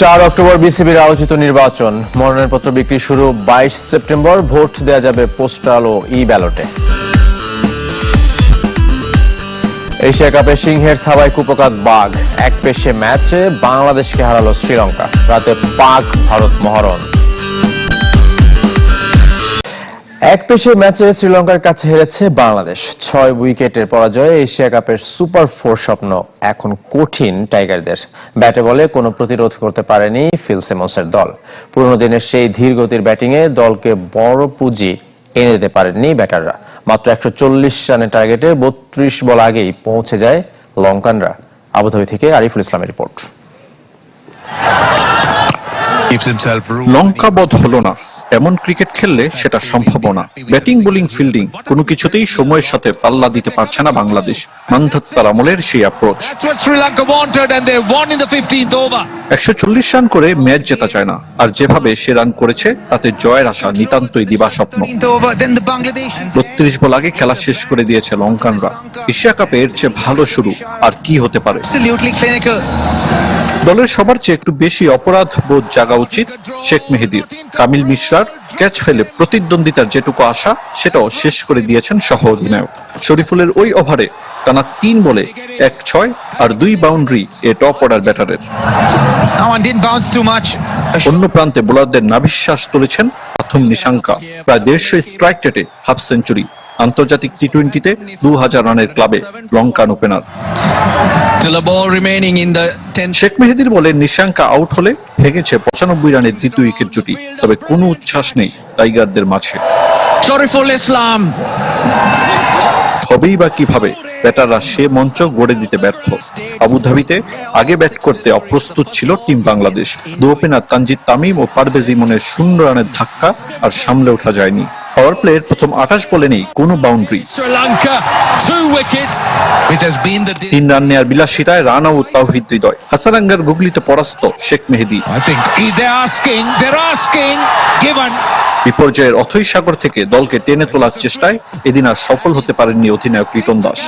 চার অক্টোবর বিসিবির আলোচিত নির্বাচন। মনোনয়নপত্র বিক্রি শুরু বাইশ সেপ্টেম্বর, ভোট দেওয়া যাবে পোস্টাল ও ই ব্যালটে এশিয়া কাপে সিংহের থাবায় কুপকাত বাঘ। এক পেশে ম্যাচে বাংলাদেশকে হারালো শ্রীলঙ্কা। রাতে পাক ভারত মহরণ। এক পেশে ম্যাচে শ্রীলঙ্কার কাছে হেরেছে বাংলাদেশ। ছয় উইকেটের পরাজয়ে এশিয়া কাপের সুপার ফোর স্বপ্ন এখন কঠিন টাইগারদের। ব্যাটে বলে কোনো প্রতিরোধ করতে পারেনি ফিল দল। পুরনো দিনের সেই ধীর গতির ব্যাটিংয়ে দলকে বড় পুঁজি এনে দিতে পারেননি ব্যাটাররা। মাত্র একশো চল্লিশ রানের টার্গেটে বত্রিশ বল আগেই পৌঁছে যায় লঙ্কানরা। আবুধাবি থেকে আরিফুল ইসলামের রিপোর্ট। লঙ্কাবধ হলো না। এমন ক্রিকেট খেললে সেটা সম্ভব না। ব্যাটিং বোলিং ফিল্ডিং কোনো কিছুতেই সময়ের সাথে পাল্লা দিতে পারছে না বাংলাদেশ। মান্ধাত্তার আমলের সেই approach That's what Sri Lanka wanted, and they won in the 15th over. একশো চল্লিশ রান করে ম্যাচ জেতা যায় না। আর যেভাবে সে রান করেছে তাতে জয়ের আশা নিতান্তই দিবা স্বপ্ন 15th over, then the Bangladesh. বত্রিশ বল আগে খেলা শেষ করে দিয়েছে লঙ্কানরা। এশিয়া কাপে এর চেয়ে ভালো শুরু। আর কি হতে পারে? Absolutely clinical. দলের সবার চেয়ে একটু বেশি অপরাধ বোধ জাগা উচিত শেখ মেহেদির। কামিল মিশ্রার ক্যাচ ফেলে প্রতিদ্বন্দ্বিতার যেটুকু আশা সেটাও শেষ করে দিয়েছেন সহ অধিনায়ক। শরীফুলের ওই ওভারে টানা তিন বলে এক ছয় আর দুই বাউন্ডারি এ টপ অর্ডার ব্যাটারের. অন্য প্রান্তে বোলারদের নাভিশ্বাস তুলেছেন প্রথম নিশাঙ্কা। প্রায় দেড়শো স্ট্রাইক রেটে হাফ সেঞ্চুরি আন্তর্জাতিক টি টোয়েন্টিতে দু হাজার রানের ক্লাবে লঙ্কান ওপেনার শেখ মেহেদির বলে নিশাঙ্কা আউট হলে ভেঙেছে পঁচানব্বই রানের দ্বিতীয় উইকেট জুটি তবে কোনো উচ্ছ্বাস নেই টাইগারদের মাঝে। Shariful Islam. হবেই বা কীভাবে ব্যাটাররা সে মঞ্চ গড়ে দিতে ব্যর্থ। আবুধাবিতে আগে ব্যাট করতে অপ্রস্তুত ছিল টিম বাংলাদেশ। দু ওপেনার তানজিদ তামিম ও পারভেজ ইমনের শূন্য রানের ধাক্কা আর সামলে ওঠা যায়নি। পাওয়ার প্লের প্রথম আঠাশ বলে নেই কোনো বাউন্ডারি. তিন রান নেয়ার বিলাসিতায় রান আউট তাওহিদ হৃদয়। হাসারাঙ্গার গুগলিতে পরাস্ত শেখ মেহেদি. বিপর্যয়ের অথৈ সাগর থেকে দলকে টেনে তোলার চেষ্টায় এদিন আর সফল হতে পারেননি অধিনায়ক রিতন দাস.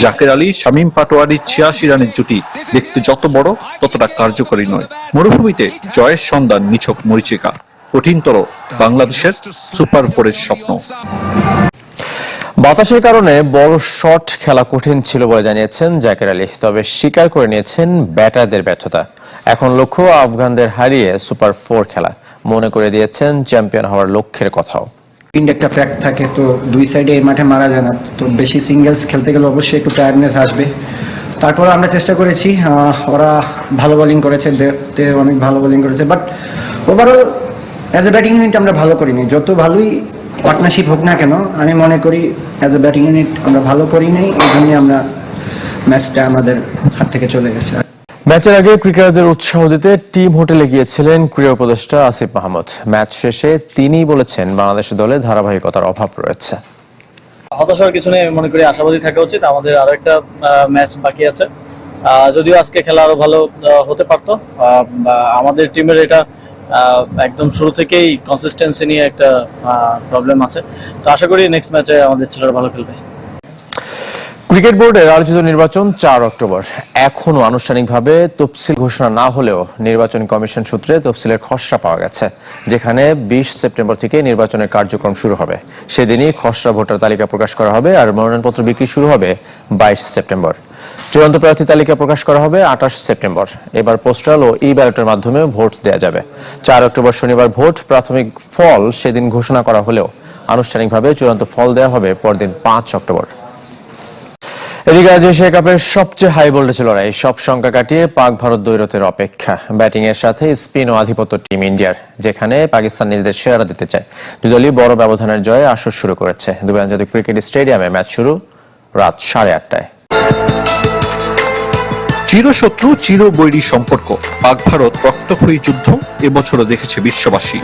জাকের আলী শামীম পাটোয়ারির ছিয়াশি রানের জুটি। দেখতে যত বড় ততটা কার্যকরী নয়। মরুভূমিতে জয়ের সন্ধান নিছক মরিচিকা। কঠিনতর বাংলাদেশের সুপার ফোরের স্বপ্ন। বাতাসের কারণে বড় শট খেলা কঠিন ছিল বলে জানিয়েছেন জাকের আলী তবে স্বীকার করে নিয়েছেন ব্যাটারদের ব্যর্থতা। এখন লক্ষ্য আফগানদের হারিয়ে সুপার ফোর খেলা মনে করে দিয়েছেন চ্যাম্পিয়ন হওয়ার লক্ষ্যের কথাও। উইন্ড একটা ফ্যাক্ট থাকে তো দুই সাইডে এই মাঠে মারা যায় না তো বেশি সিঙ্গেলস খেলতে গেলে অবশ্যই একটু টায়ার্ডনেস আসবে। তারপর আমরা চেষ্টা করেছি আহ, ওরা ভালো বোলিং করেছে দেখতে অনেক ভালো বোলিং করেছে but overall as a batting unit আমরা ভালো করিনি। যত ভালোই পার্টনারশিপ হোক না কেন আমি মনে করি অ্যাজ এ ব্যাটিং ইউনিট আমরা ভালো করিনি এই জন্যই আমরা ম্যাচটা আমাদের হাত থেকে চলে গেছে। ম্যাচের আগে ক্রিকেটারদের উৎসাহ দিতে টিম হোটেলে গিয়েছিলেন ক্রীড়া উপদেষ্টা আসিফ মাহমুদ। ম্যাচ শেষে তিনি বলেছেন বাংলাদেশ দলে ধারাবাহিকতার অভাব রয়েছে। হতাশার কিছু নেই মনে করি আশাবাদী থাকা উচিত। আমাদের আরও একটা ম্যাচ বাকি আছে। আহ, যদিও আজকে খেলা আরও ভালো আহ, হতে পারতো আহ, বা আমাদের টিমের এটা একদম শুরু থেকেই কনসিস্টেন্সি নিয়ে একটা প্রবলেম আছে। তো আশা করি নেক্সট ম্যাচে আমাদের ছেলেরা ভালো খেলবে। ক্রিকেট বোর্ডের আলোচিত নির্বাচন চার অক্টোবর। এখনও আনুষ্ঠানিকভাবে তফসিল ঘোষণা না হলেও নির্বাচন কমিশন সূত্রে তফসিলের খসড়া পাওয়া গেছে, যেখানে বিশ সেপ্টেম্বর থেকে নির্বাচনের কার্যক্রম শুরু হবে। সেদিনই খসড়া ভোটার তালিকা প্রকাশ করা হবে আর মনোনয়নপত্র বিক্রি শুরু হবে বাইশ সেপ্টেম্বর। চূড়ান্ত প্রার্থী তালিকা প্রকাশ করা হবে আঠাশ সেপ্টেম্বর। এবার পোস্টাল ও ই ব্যালটের মাধ্যমে ভোট দেওয়া যাবে। চার অক্টোবর শনিবার ভোট প্রাথমিক ফল সেদিন ঘোষণা করা হলেও আনুষ্ঠানিকভাবে চূড়ান্ত ফল দেওয়া হবে পরদিন পাঁচ অক্টোবর। এদিকে আজ এশিয়া কাপের সবচেয়ে হাই ভোল্টেজ লড়াই, সব সংখ্যা কাটিয়ে পাক ভারত দ্বৈরথের অপেক্ষা। ব্যাটিং এর সাথে স্পিন ও আধিপত্য টিম ইন্ডিয়ার, যেখানে পাকিস্তান নিজেদের সেরা দিতে চায়। দুদলই বড় ব্যবধানের জয়ে আসর শুরু করেছে। দুবাই আন্তর্জাতিক ক্রিকেট স্টেডিয়ামে ম্যাচ শুরু রাত সাড়ে আটটায়। চিরশত্রু, চিরবৈরী সম্পর্ক। পাক ভারত রক্তক্ষয়ী যুদ্ধ এবছরও দেখেছে বিশ্ববাসী।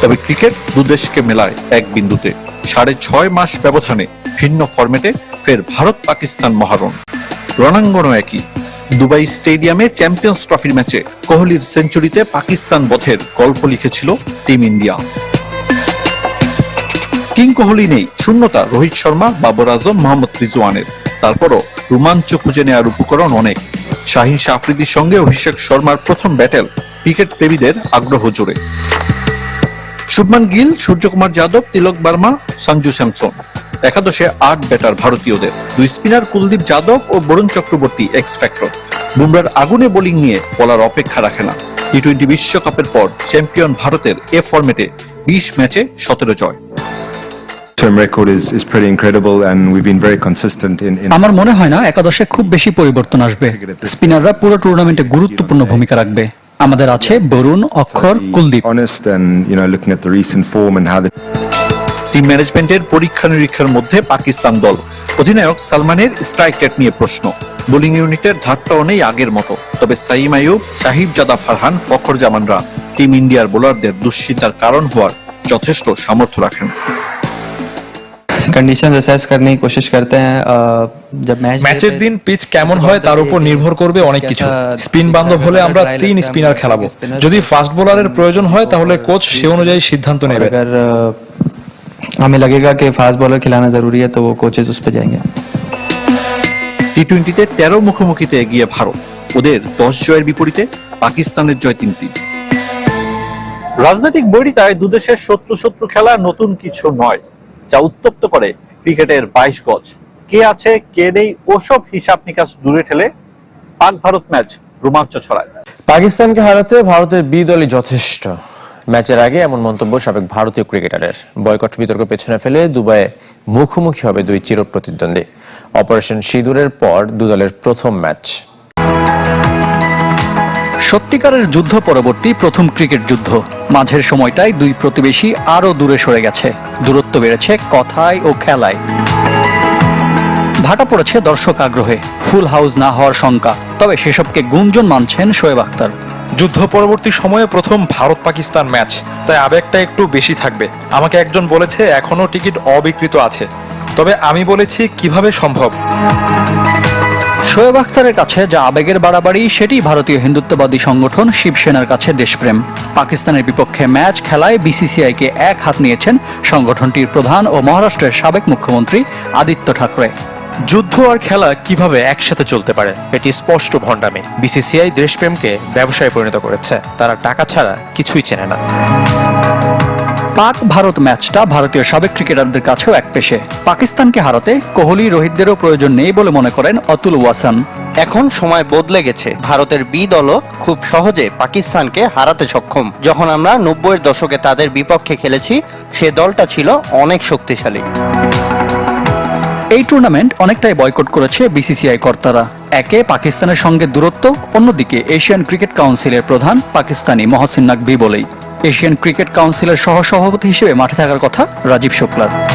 তবে ক্রিকেট দুদেশকে মেলায় এক বিন্দুতে। সাড়ে ছয় মাস ব্যবধানে ভিন্ন ফরম্যাটে ফের ভারত পাকিস্তান মহারণ। রণাঙ্গনও একই। দুবাই স্টেডিয়ামে চ্যাম্পিয়ন্স ট্রফির ম্যাচে কোহলির সেঞ্চুরিতে পাকিস্তান বধের গল্প লিখেছিল টিম ইন্ডিয়া। কিং কোহলি নেই, শূন্যতা, রোহিত শর্মা, বাবর আজম, মোহাম্মদ রিজওয়ানের। তারপরও রোমাঞ্চ খুঁজে নেওয়ার উপকরণ অনেক। শাহিন শাহ আফ্রিদির সঙ্গে অভিষেক শর্মার প্রথম ব্যাটেল ক্রিকেট প্রেমীদের আগ্রহ জোরে। শুভমান গিল, সূর্যকুমার যাদব, তিলক বার্মা, সঞ্জু স্যামসন। একাদশে আট ব্যাটার ভারতীয়দের। দুই স্পিনার কুলদীপ যাদব ও বরুণ চক্রবর্তী এক্স ফ্যাক্টর বুমরার আগুনে বোলিং নিয়ে বলার অপেক্ষা রাখে না। টি টোয়েন্টি বিশ্বকাপের পর চ্যাম্পিয়ন ভারতের এ ফরম্যাটে বিশ ম্যাচে সতেরো জয়। Term record is, is pretty incredible and we've been very consistent in, in আমার মনে হয় না একাদশে খুব বেশি পরিবর্তন আসবে। স্পিনাররা পুরো টুর্নামেন্টে গুরুত্বপূর্ণ ভূমিকা রাখবে। আমাদের আছে Varun Axar Kuldeep. honest and you know looking at the recent form and how the team ম্যানেজমেন্টের পরীক্ষা নিরীক্ষার মধ্যে পাকিস্তান দল। অধিনায়ক সালমানের স্ট্রাইক রেট নিয়ে প্রশ্ন। বোলিং ইউনিটের ধারটাও নেই আগের মতো। তবে সাইম আয়ুব সাহিব জাদা ফারহান ফখর জামানরা। টিম ইন্ডিয়ার বোলারদের দুশ্চিন্তার কারণ হওয়ার যথেষ্ট সামর্থ্য রাখেন। कंडीशन असेस करने की कोशिश करते हैं अ, जब मैच ম্যাচের দিন পিচ কেমন হয় তার উপর নির্ভর করবে অনেক কিছু স্পিন বান্ধব হলে আমরা তিন স্পিনার খেলাবো যদি ফাস্ট বোলারের প্রয়োজন হয় তাহলে কোচ সে অনুযায়ী সিদ্ধান্ত নেবে अगर अ, हमें लगेगा कि फास्ट बॉलर खिलाना जरूरी है तो वो कोचेस उस पर जाएंगे টি টোয়েন্টিতে তেরো মুখোমুখিতে এগিয়ে ভারত ওদের দশ জয়ের বিপরীতে পাকিস্তানের জয় তিনটি রাজনৈতিক বৈরিতায় দুদেশের শত্রু শত্রু খেলা নতুন কিছু নয় যা উত্তপ্ত করে ক্রিকেটের বাইশ গজ। কে আছে, কে নেই, ওসব হিসাব নিকাশ দূরে ঠেলে পাক ভারত ম্যাচ রোমাঞ্চ ছড়ায়। পাকিস্তানকে হারাতে ভারতের বি দলই যথেষ্ট। ম্যাচের আগে এমন মন্তব্য সাবেক ভারতীয় ক্রিকেটারের। বয়কট বিতর্ক পেছনে ফেলে দুবাইয়ে মুখোমুখি হবে দুই চির প্রতিদ্বন্দ্বী অপারেশন সিঁদুরের পর দু দলের প্রথম ম্যাচ। সত্যিকারের যুদ্ধ পরবর্তী প্রথম ক্রিকেট যুদ্ধ। মাঝের সময়টায় দুই প্রতিবেশী আরও দূরে সরে গেছে। দূরত্ব বেড়েছে কথায় ও খেলায়। ভাটা পড়েছে দর্শক আগ্রহে। ফুল হাউস না হওয়ার শঙ্কা। তবে সেসবকে গুঞ্জন মানছেন শোয়েব আখতার। যুদ্ধ পরবর্তী সময়ে প্রথম ভারত পাকিস্তান ম্যাচ। তাই আবেগটা একটু বেশি থাকবে। আমাকে একজন বলেছে এখনও টিকিট অবিকৃত আছে। তবে আমি বলেছি, কীভাবে সম্ভব? শোয়েব আখতারের কাছে যা আবেগের বাড়াবাড়ি, সেটি ভারতীয় হিন্দুত্ববাদী সংগঠন শিবসেনার কাছে দেশপ্রেম। পাকিস্তানের বিপক্ষে ম্যাচ খেলায় বিসিসিআইকে এক হাত নিয়েছেন সংগঠনটির প্রধান ও মহারাষ্ট্রের সাবেক মুখ্যমন্ত্রী আদিত্য ঠাকরে। যুদ্ধ আর খেলা কীভাবে একসাথে চলতে পারে, এটি স্পষ্ট ভণ্ডামি। বিসিসিআই দেশপ্রেমকে ব্যবসায় পরিণত করেছে, তারা টাকা ছাড়া কিছুই চেনে না। পাক ভারত ম্যাচটা ভারতীয় সাবেক ক্রিকেটারদের কাছেও এক পেশে। পাকিস্তানকে হারাতে কোহলি রোহিতদেরও প্রয়োজন নেই বলে মনে করেন অতুল ওয়াসান। এখন সময় বদলে গেছে। ভারতের বি দলও খুব সহজে পাকিস্তানকে হারাতে সক্ষম। যখন আমরা নব্বইয়ের দশকে তাদের বিপক্ষে খেলেছি সে দলটা ছিল অনেক শক্তিশালী। এই টুর্নামেন্ট অনেকটাই বয়কট করেছে বিসিসিআই কর্তারা। একে পাকিস্তানের সঙ্গে দূরত্ব অন্যদিকে এশিয়ান ক্রিকেট কাউন্সিলের প্রধান পাকিস্তানি মহসিন নাকভি বলেই। এশিয়ান ক্রিকেট কাউন্সিলের সহ সভাপতি হিসেবে মাঠে থাকার কথা রাজীব শুক্লার।